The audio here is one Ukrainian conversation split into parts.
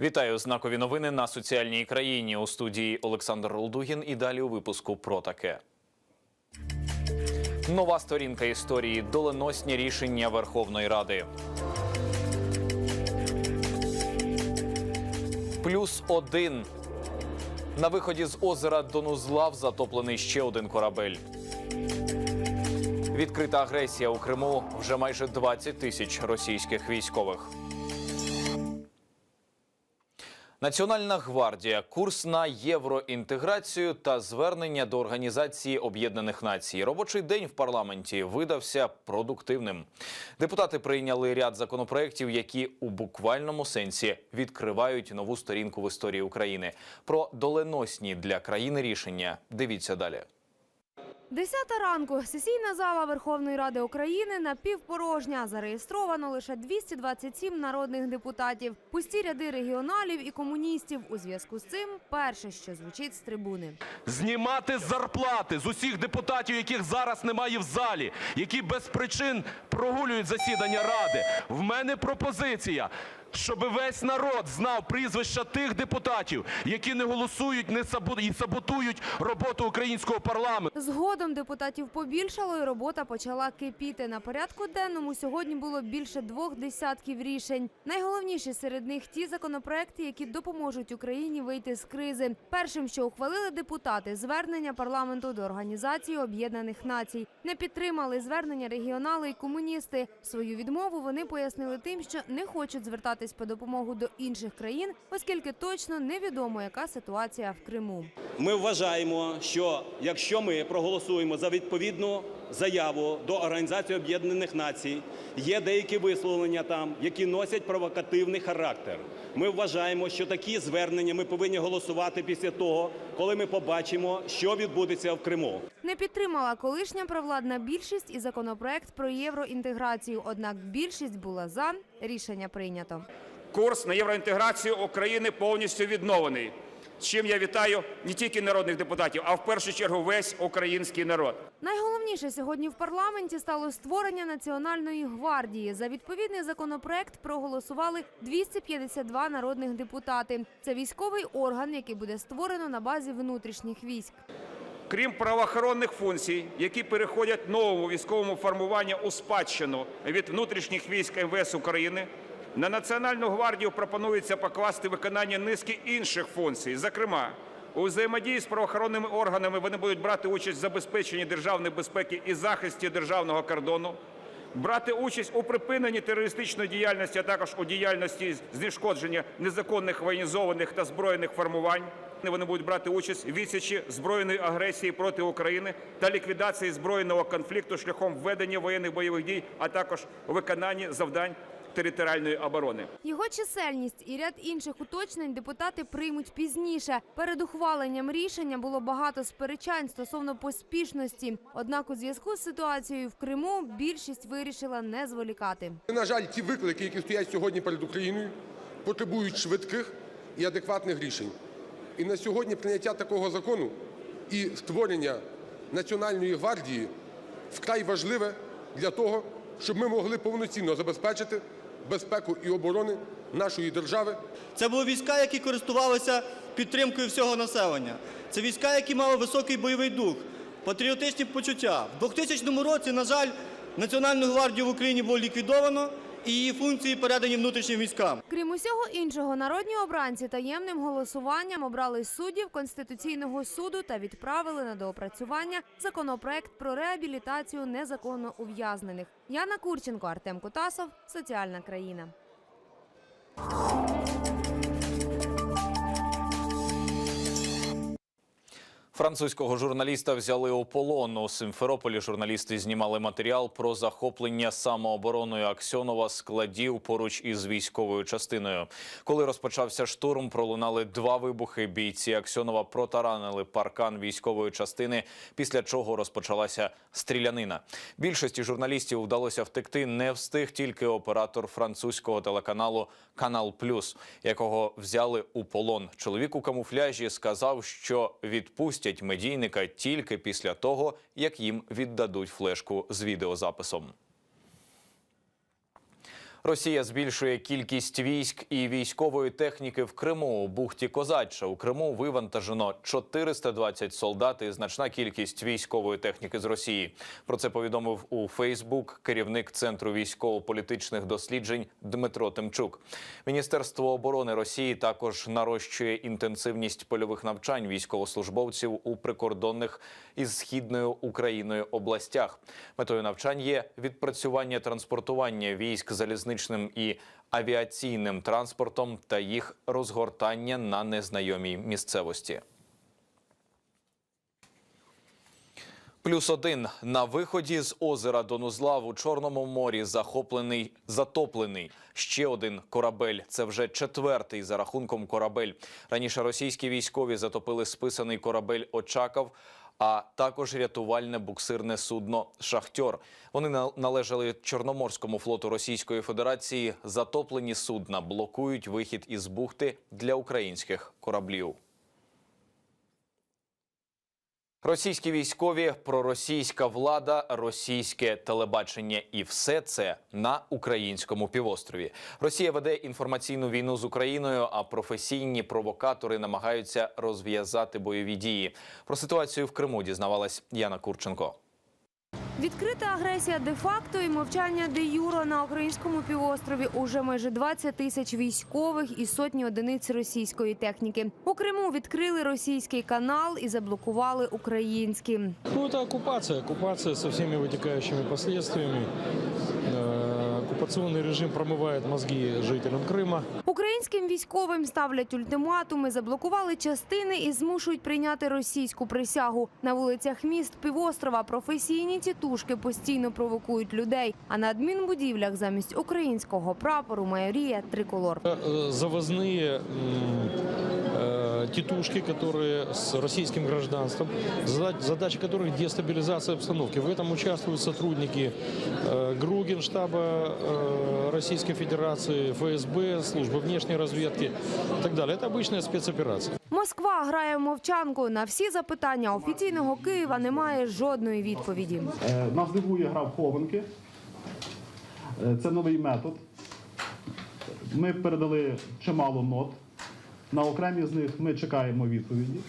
Вітаю знакові новини на соціальній країні у студії Олександр Ролдугін. І далі у випуску про таке. Нова сторінка історії доленосні рішення Верховної Ради. Плюс один. На виході з озера Донузлав затоплений ще один корабель. Відкрита агресія у Криму вже майже 20 тисяч російських військових. Національна гвардія, курс на євроінтеграцію та звернення до Організації Об'єднаних Націй. Робочий день в парламенті видався продуктивним. Депутати прийняли ряд законопроєктів, які у буквальному сенсі відкривають нову сторінку в історії України. Про доленосні для країни рішення. Дивіться далі. Десята ранку сесійна зала Верховної Ради України напівпорожня. Зареєстровано лише 227 народних депутатів. Пусті ряди регіоналів і комуністів. У зв'язку з цим перше, що звучить з трибуни. знімати зарплати з усіх депутатів, яких зараз немає в залі, які без причин прогулюють засідання ради. В мене пропозиція. Щоб весь народ знав прізвища тих депутатів, які не голосують не і саботують роботу українського парламенту. Згодом депутатів побільшало, і робота почала кипіти. На порядку денному сьогодні було більше двох десятків рішень. Найголовніші серед них ті законопроекти, які допоможуть Україні вийти з кризи. Першим, що ухвалили депутати, звернення парламенту до Організації Об'єднаних Націй. Не підтримали звернення регіонали і комуністи. Свою відмову вони пояснили тим, що не хочуть звертатись по допомогу до інших країн, оскільки точно невідомо, яка ситуація в Криму. Ми вважаємо, що якщо ми проголосуємо за відповідну заяву до Організації Об'єднаних Націй, є деякі висловлення там, які носять провокативний характер. Ми вважаємо, що такі звернення ми повинні голосувати після того, коли ми побачимо, що відбудеться в Криму. Не підтримала колишня провладна більшість і законопроект про євроінтеграцію. Однак більшість була за рішення прийнято. Курс на євроінтеграцію України повністю відновлений. З чим я вітаю не тільки народних депутатів, а в першу чергу весь український народ. Найголовніше сьогодні в парламенті стало створення національної гвардії. За відповідний законопроект проголосували 252 народних депутати. Це військовий орган, який буде створено на базі внутрішніх військ. Крім правоохоронних функцій, які переходять новому військовому формуванню у спадщину від внутрішніх військ МВС України, на Національну гвардію пропонується покласти виконання низки інших функцій. Зокрема, у взаємодії з правоохоронними органами вони будуть брати участь в забезпеченні державної безпеки і захисті державного кордону, брати участь у припиненні терористичної діяльності, а також у діяльності знешкодження незаконних воєнізованих та збройних формувань. Вони будуть брати участь в відсічі збройної агресії проти України та ліквідації збройного конфлікту шляхом введення воєнних бойових дій, а також у виконанні завдань територіальної оборони. Його чисельність і ряд інших уточнень депутати приймуть пізніше. Перед ухваленням рішення було багато сперечань стосовно поспішності. Однак, у зв'язку з ситуацією в Криму більшість вирішила не зволікати. На жаль, ті виклики, які стоять сьогодні перед Україною, потребують швидких і адекватних рішень. І на сьогодні прийняття такого закону і створення Національної гвардії вкрай важливе для того, щоб ми могли повноцінно забезпечити безпеку і оборони нашої держави Це були війська, які користувалися підтримкою всього населення. Це війська, які мали високий бойовий дух, патріотичні почуття. В 2000 році, на жаль, Національну гвардію в Україні було ліквідовано і її функції передані внутрішнім військам. Крім усього іншого, народні обранці таємним голосуванням обрали суддів Конституційного суду та відправили на доопрацювання законопроект про реабілітацію незаконно ув'язнених. Яна Курченко, Артем Кутасов, Соціальна країна. Французького журналіста взяли у полон. У Симферополі журналісти знімали матеріал про захоплення самообороною Аксьонова складів поруч із військовою частиною. Коли розпочався штурм, пролунали два вибухи. Бійці Аксьонова протаранили паркан військової частини, після чого розпочалася стрілянина. Більшості журналістів вдалося втекти. Не встиг тільки оператор французького телеканалу Канал Плюс, якого взяли у полон. Чоловік у камуфляжі сказав, що відпустять медійника тільки після того, як їм віддадуть флешку з відеозаписом. Росія збільшує кількість військ і військової техніки в Криму. У бухті Козачча у Криму вивантажено 420 солдат і значна кількість військової техніки з Росії. Про це повідомив у Фейсбук керівник центру військово-політичних досліджень Дмитро Тимчук. Міністерство оборони Росії також нарощує інтенсивність польових навчань військовослужбовців у прикордонних із східною Україною областях. Метою навчань є відпрацювання транспортування військ залізничним і авіаційним транспортом та їх розгортання на незнайомій місцевості. Плюс один на виході з озера Донузлав у Чорному морі захоплений затоплений ще один корабель. Це вже четвертий за рахунком корабель. Раніше російські військові затопили списаний корабель Очаков. А також рятувальне буксирне судно Шахтьор. Вони на- належали Чорноморському флоту Російської Федерації. Затоплені судна блокують вихід із бухти для українських кораблів. Російські військові, проросійська влада, російське телебачення і все це на українському півострові. Росія веде інформаційну війну з Україною, а професійні провокатори намагаються розв'язати бойові дії. Про ситуацію в Криму дізнавалась Яна Курченко. Відкрита агресія де-факто і мовчання де-юро на українському півострові уже майже 20 тисяч військових і сотні одиниць російської техніки. У Криму відкрили російський канал і заблокували український. Ну, це окупація, Оккупация со всеми витікаючими последствиями Э, Оккупационный режим промывает мозги жителям Крыма. Українським військовим ставлять ультиматуми, заблокували частини і змушують прийняти російську присягу. На вулицях міст півострова професійні тітушки постійно провокують людей. А на адмінбудівлях замість українського прапору майоріє триколор. Э, Завозные м, э, тетушки, которые с российским гражданством, зада- задача которых дестабилизация обстановки. В этом участвуют сотрудники э, ГРУ, Генштаба э, Российской Федерации, ФСБ, службы внешней разведки и так далее. Это обычная спецоперация. Москва грає в мовчанку. На всі запитання офіційного Києва немає жодної відповіді. Е, Нас дивує гра в хованки. Е, Це новий метод. Ми передали чимало нот. На окремі з них ми чекаємо відповіді.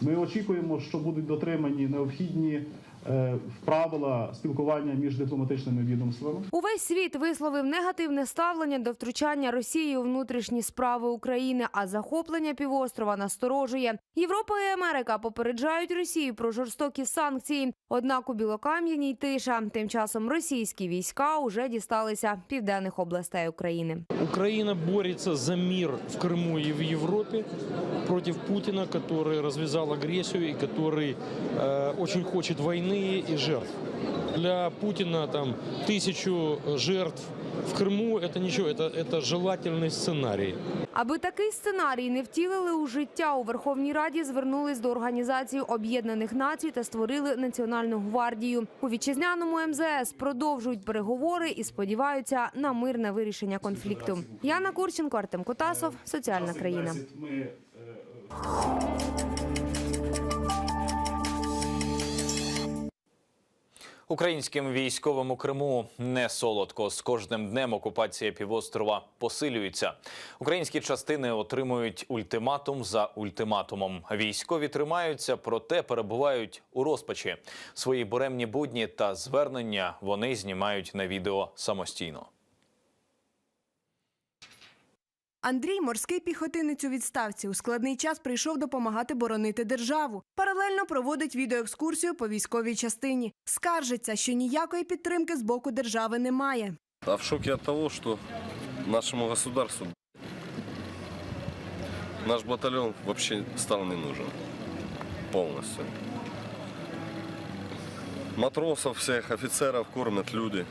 Ми очікуємо, що будуть дотримані необхідні е, правила спілкування між дипломатичними відомствами. Увесь світ висловив негативне ставлення до втручання Росії у внутрішні справи України, а захоплення півострова насторожує. Європа і Америка попереджають Росію про жорстокі санкції. Однак у Білокам'яній тиша. Тим часом російські війська уже дісталися південних областей України. Украина борется за мир в Крыму и в Европе против Путина, который развязал агрессию и который э, очень хочет войны и жертв. Для Путина там тысячу жертв в Крыму это ничего, это, это желательный сценарий. Аби такий сценарій не втілили у життя, у Верховній Раді звернулись до Організації Об'єднаних Націй та створили Національну гвардію. У вітчизняному МЗС продовжують переговори і сподіваються на мирне вирішення конфлікту. Яна Курченко, Артем Котасов, соціальна країна. Українським військовим у Криму не солодко. З кожним днем окупація півострова посилюється. Українські частини отримують ультиматум за ультиматумом. Військові тримаються, проте перебувають у розпачі. Свої буремні будні та звернення вони знімають на відео самостійно. Андрій, морський піхотинець у відставці, у складний час прийшов допомагати боронити державу. Паралельно проводить відеоекскурсію по військовій частині. Скаржиться, що ніякої підтримки з боку держави немає. А в шоке от того, что нашему государству наш батальон вообще стал не нужен полностью. Матросов всех, офицеров кормят люди.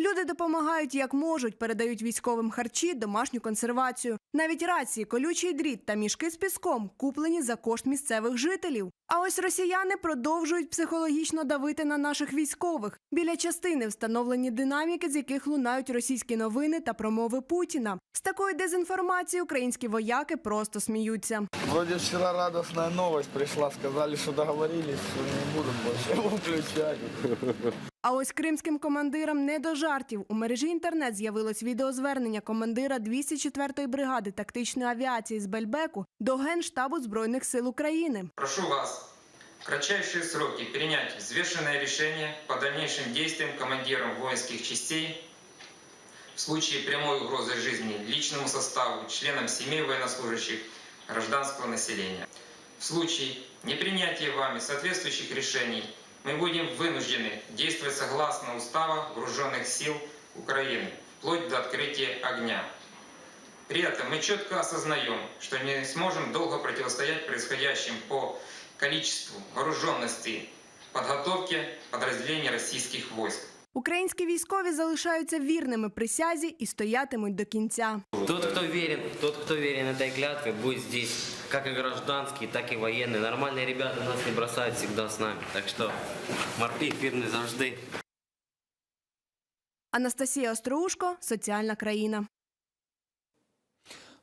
Люди допомагають як можуть, передають військовим харчі, домашню консервацію. Навіть рації, колючий дріт та мішки з піском куплені за кошт місцевих жителів. А ось росіяни продовжують психологічно давити на наших військових. Біля частини встановлені динаміки, з яких лунають російські новини та промови Путіна. З такої дезінформації українські вояки просто сміються. Вроде вчера радостная новость пришла, сказали, что договорились, что не будут больше его включать. А ось кримським командирам не до жартів. У мережі інтернет з'явилось відеозвернення командира 204-ї бригади тактичної авіації з Бельбеку до Генштабу Збройних сил України. Прошу вас в кратчайшие сроки принять взвешенное решение по дальнейшим действиям командирам воинских частей в случае прямой угрозы жизни личному составу, членам семей военнослужащих, гражданского населения. В случае непринятия вами соответствующих решений мы будем вынуждены действовать согласно Устава Вооруженных сил Украины, вплоть до открытия огня. При этом мы четко осознаем, что не сможем долго противостоять происходящим по количеству вооруженности подготовки подразделений российских войск. Українські військові залишаються вірними присязі і стоятимуть до кінця. Тот, кто верен, тот, кто верен этой клятве, будет здесь как и гражданские, так и военные. Нормальные ребята нас не бросают всегда с нами. Так что морпі вірний завжди. Анастасія Остроушко, соціальна країна.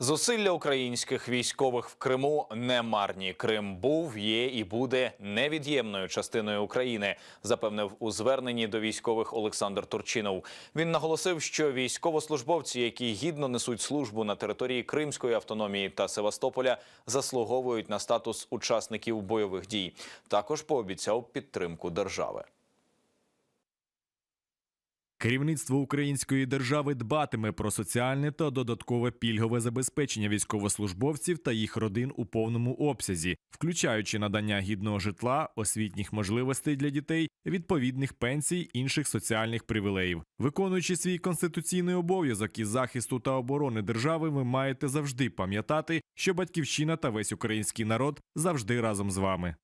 Зусилля українських військових в Криму не марні. Крим був, є і буде невід'ємною частиною України, запевнив у зверненні до військових Олександр Турчинов. Він наголосив, що військовослужбовці, які гідно несуть службу на території Кримської автономії та Севастополя, заслуговують на статус учасників бойових дій. Також пообіцяв підтримку держави. Керівництво української держави дбатиме про соціальне та додаткове пільгове забезпечення військовослужбовців та їх родин у повному обсязі, включаючи надання гідного житла, освітніх можливостей для дітей, відповідних пенсій, інших соціальних привілеїв. Виконуючи свій конституційний обов'язок із захисту та оборони держави, ви маєте завжди пам'ятати, що батьківщина та весь український народ завжди разом з вами.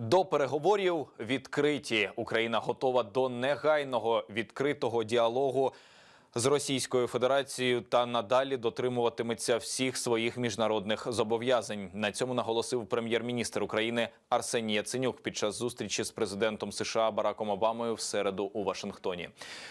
До переговорів відкриті. Україна готова до негайного відкритого діалогу з Російською Федерацією та надалі дотримуватиметься всіх своїх міжнародних зобов'язань. На цьому наголосив прем'єр-міністр України Арсеній Яценюк під час зустрічі з президентом США Бараком Обамою в середу у Вашингтоні.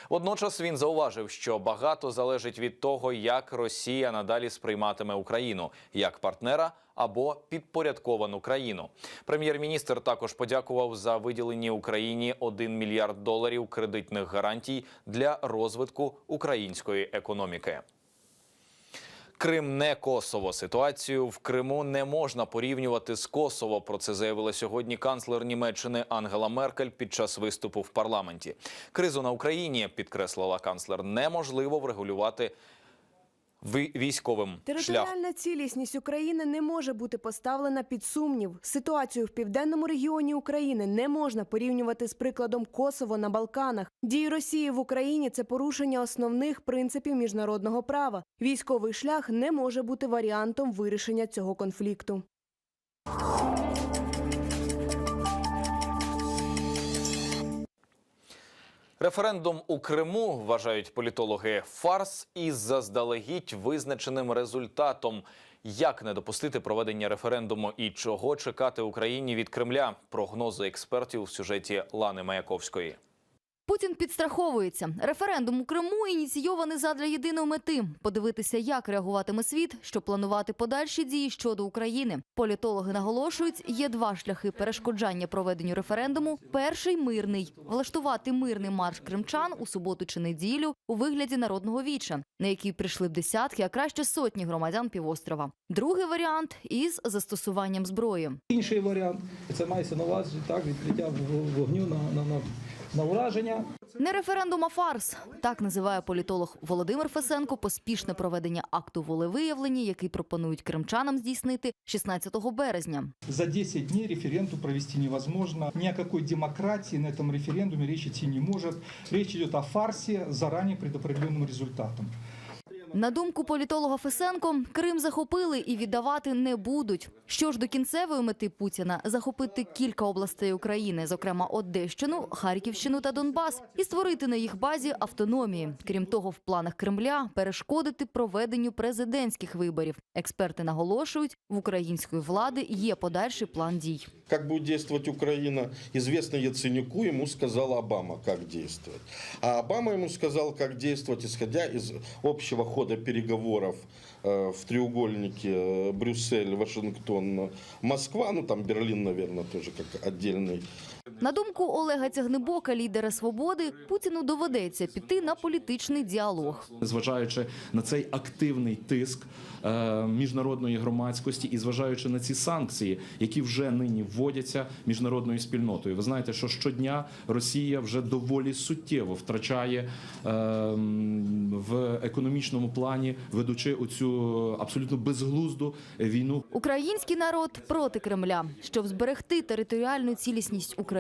Водночас він зауважив, що багато залежить від того, як Росія надалі сприйматиме Україну як партнера або підпорядковану країну. Прем'єр-міністр також подякував за виділені Україні 1 мільярд доларів кредитних гарантій для розвитку української економіки. Крим не Косово. Ситуацію в Криму не можна порівнювати з Косово. Про це заявила сьогодні канцлер Німеччини Ангела Меркель під час виступу в парламенті. Кризу на Україні підкреслила канцлер, неможливо врегулювати військовим. Територіальна цілісність України не може бути поставлена під сумнів. Ситуацію в південному регіоні України не можна порівнювати з прикладом Косово на Балканах. Дії Росії в Україні це порушення основних принципів міжнародного права. Військовий шлях не може бути варіантом вирішення цього конфлікту. Референдум у Криму вважають політологи фарс із заздалегідь визначеним результатом. Як не допустити проведення референдуму і чого чекати Україні від Кремля? Прогнози експертів в сюжеті Лани Маяковської. Путін підстраховується. Референдум у Криму ініційований задля єдиної мети подивитися, як реагуватиме світ, щоб планувати подальші дії щодо України. Політологи наголошують, є два шляхи перешкоджання проведенню референдуму. Перший мирний влаштувати мирний марш кримчан у суботу чи неділю у вигляді народного віча, на який прийшли б десятки, а краще сотні громадян півострова. Другий варіант із застосуванням зброї. Інший варіант це мається на увазі так відкриття вогню на, на ураження. Не референдум, а фарс. Так називає політолог Володимир Фесенко поспішне проведення акту волевиявлення, який пропонують кримчанам здійснити 16 березня. За 10 днів референдум провести невозможно. ніякої о демократии на этом референдумі речь идти не може. Річ йде о фарсі з заранее предопределенным результатом. На думку політолога Фесенко, Крим захопили і віддавати не будуть. Що ж до кінцевої мети Путіна захопити кілька областей України, зокрема Одещину, Харківщину та Донбас, і створити на їх базі автономії. Крім того, в планах Кремля перешкодити проведенню президентських виборів. Експерти наголошують, в української влади є подальший план дій. Как будет действовать Украина, известно Яценюку, ему сказал Обама, как действовать. А Обама ему сказал, как действовать, исходя из общего хода переговоров э, в треугольнике э, Брюссель, Вашингтон, Москва, ну там Берлин, наверное, тоже как отдельный. на думку Олега Цягнебока, лідера свободи, Путіну доведеться піти на політичний діалог. Зважаючи на цей активний тиск е, міжнародної громадськості і зважаючи на ці санкції, які вже нині вводяться міжнародною спільнотою. Ви знаєте, що щодня Росія вже доволі суттєво втрачає е, в економічному плані, ведучи оцю абсолютно безглузду війну Український народ проти Кремля. Щоб зберегти територіальну цілісність України,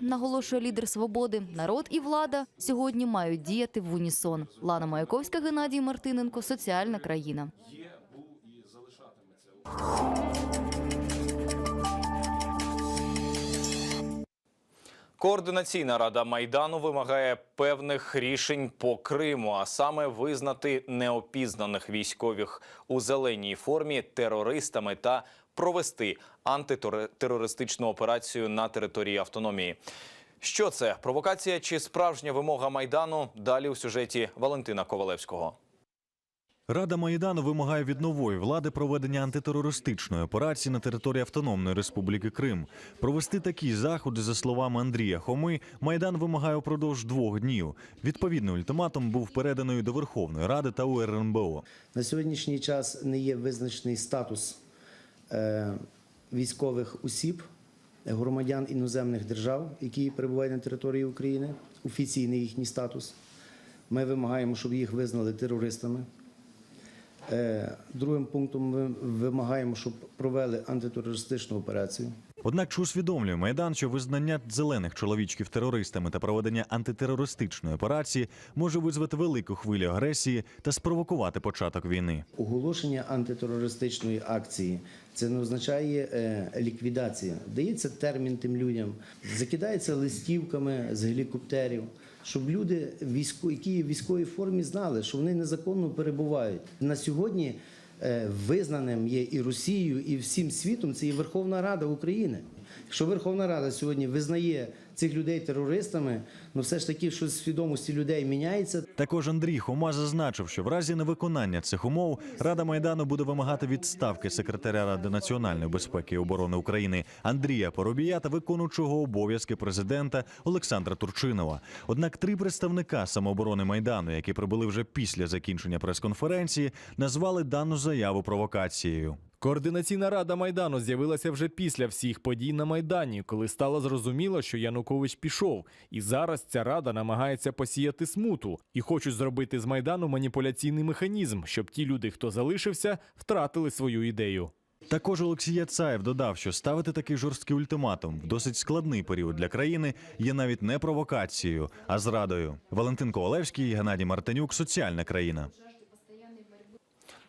наголошує лідер свободи, народ і влада сьогодні мають діяти в унісон. Лана Маяковська, Геннадій Мартиненко, соціальна країна. Координаційна рада майдану вимагає певних рішень по Криму, а саме визнати неопізнаних військових у зеленій формі терористами та провести антитерористичну операцію на території автономії. Що це провокація чи справжня вимога майдану? Далі у сюжеті Валентина Ковалевського. Рада Майдану вимагає від нової влади проведення антитерористичної операції на території Автономної Республіки Крим. Провести такі заходи, за словами Андрія Хоми, Майдан вимагає упродовж двох днів. Відповідний ультиматум був переданий до Верховної Ради та УРНБО. На сьогоднішній час не є визначений статус військових осіб, громадян іноземних держав, які перебувають на території України, офіційний їхній статус. Ми вимагаємо, щоб їх визнали терористами. Е, другим пунктом ми вимагаємо, щоб провели антитерористичну операцію. Однак чи усвідомлює Майдан, що визнання зелених чоловічків терористами та проведення антитерористичної операції може визвати велику хвилю агресії та спровокувати початок війни. Оголошення антитерористичної акції це не означає е, ліквідація. Дається термін тим людям, закидається листівками з гелікоптерів, щоб люди, які в військовій формі, знали, що вони незаконно перебувають. На сьогодні визнаним є і Росією, і всім світом це є Верховна Рада України. Якщо Верховна Рада сьогодні визнає цих людей терористами, ну все ж таки, що з свідомості людей міняється, Також Андрій Хома зазначив, що в разі невиконання цих умов Рада Майдану буде вимагати відставки секретаря Ради національної безпеки і оборони України Андрія Поробія та виконуючого обов'язки президента Олександра Турчинова. Однак три представника самооборони Майдану, які прибули вже після закінчення прес-конференції, назвали дану заяву провокацією. Координаційна рада майдану з'явилася вже після всіх подій на майдані, коли стало зрозуміло, що Янукович пішов, і зараз ця рада намагається посіяти смуту і хочуть зробити з майдану маніпуляційний механізм, щоб ті люди, хто залишився, втратили свою ідею. Також Олексій Яцаєв додав, що ставити такий жорсткий ультиматум в досить складний період для країни є навіть не провокацією, а зрадою. Валентин Ковалевський, Геннадій Мартинюк, соціальна країна.